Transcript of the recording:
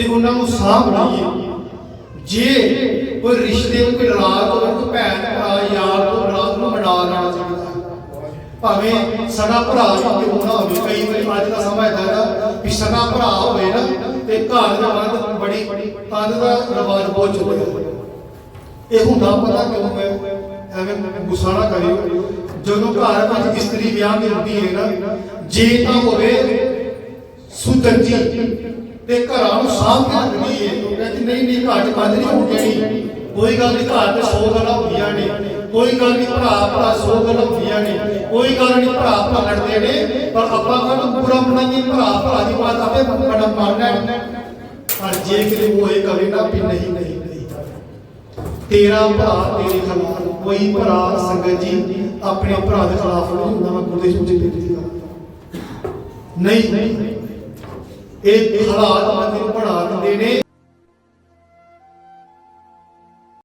ਤੇ ਉਹਨਾਂ ਨੂੰ ਸਾਂਭ ਲਈਏ। ਜੇ ਕੋਈ ਰਿਸ਼ਤੇ ਕੋਈ ਰਾਤ ਹੋਵੇ, ਕੋਈ ਭੈਣ ਭਰਾ ਯਾਰ ਤੋਂ ਰਾਤ ਨੂੰ ਮਨਾ ਲੈਣਾ ਚਾਹੀਦਾ ਭਾਵੇਂ ਸਗਾ ਭਰਾ ਵੀ ਕਿਉਂ ਨਾ ਹੋਵੇ, ਕਈ ਵਾਰੀ ਅੱਜ ਦਾ ਸਮਾਂ ਇਦਾਂ ਵੀ ਸਗਾ ਭਰਾ ਹੋਵੇ ਨਾ, ਤੇ ਘਰ ਦੇ ਬੰਦ ਬੜੀ ਕੰਧ ਦਾ ਰਵਾਜ ਬਹੁਤ ਚੱਲਿਆ ਇਹ ਹੁੰਦਾ ਪਤਾ ਕਿਉਂ ਹੈ? ਐਵੇਂ ਗੁੱਸਾ ਨਾ ਕਰਿਓ। ਜਦੋਂ ਘਰ ਵਿੱਚ ਇਸਤਰੀ ਵਿਆਹ ਦੀ ਹੁੰਦੀ ਹੈ ਨਾ, ਜੇ ਤਾਂ ਹੋਵੇ ਸੁਤੰਜੀ ਤੇ ਘਰਾਂ ਨੂੰ ਸਾਂਭ ਕੇ ਰੱਖਣੀ ਹੈ ਉਹ ਕਹਿੰਦੀ, ਨਹੀਂ ਨਹੀਂ, ਘਰ ਬੰਦ ਨਹੀਂ ਹੋ ਜਾਣੀ ਕੋਈ ਗੱਲ ਨਹੀਂ ਘਰ ਤੇ 100 ਗੱਲਾਂ ਹੁੰਦੀਆਂ ਨੇ। ਕੋਈ ਗੱਲ ਨਹੀਂ ਭਰਾ ਭਰਾ 100 ਗੱਲਾਂ ਹੁੰਦੀਆਂ ਨੇ। ਕੋਈ ਗੱਲ ਨਹੀਂ ਭਰਾ ਭਰਾ ਲੜਦੇ ਨੇ। ਪਰ ਆਪਾਂ ਕਹਿੰਦੇ, ਪੂਰਾ ਬਣਾਈਏ ਭਰਾ ਭਰਾ ਦੀ ਬਾਤ ਆਪੇ ਬੜਾ ਮੰਨਣਾ ਪਰ ਜੇ ਕਿਤੇ ਉਹ ਇਹ ਕਵੇ ਨਾ ਵੀ ਨਹੀਂ ਨਹੀਂ ਤੇਰਾ ਭਰਾ, ਤੇਰੇ ਖਿਲਾਫ ਕੋਈ ਭਰਾ, ਸੰਗਤ ਜੀ, ਆਪਣੇ ਭਰਾ ਦੇ ਖਿਲਾਫ ਨਹੀਂ ਹੁੰਦਾ। ਮੈਂ ਗੁਰਦੇ ਸੂਚੀ ਦਿੱਤੀ ਨਹੀਂ। ਇਹ ਹਾਲਾਤ ਬੰਦੇ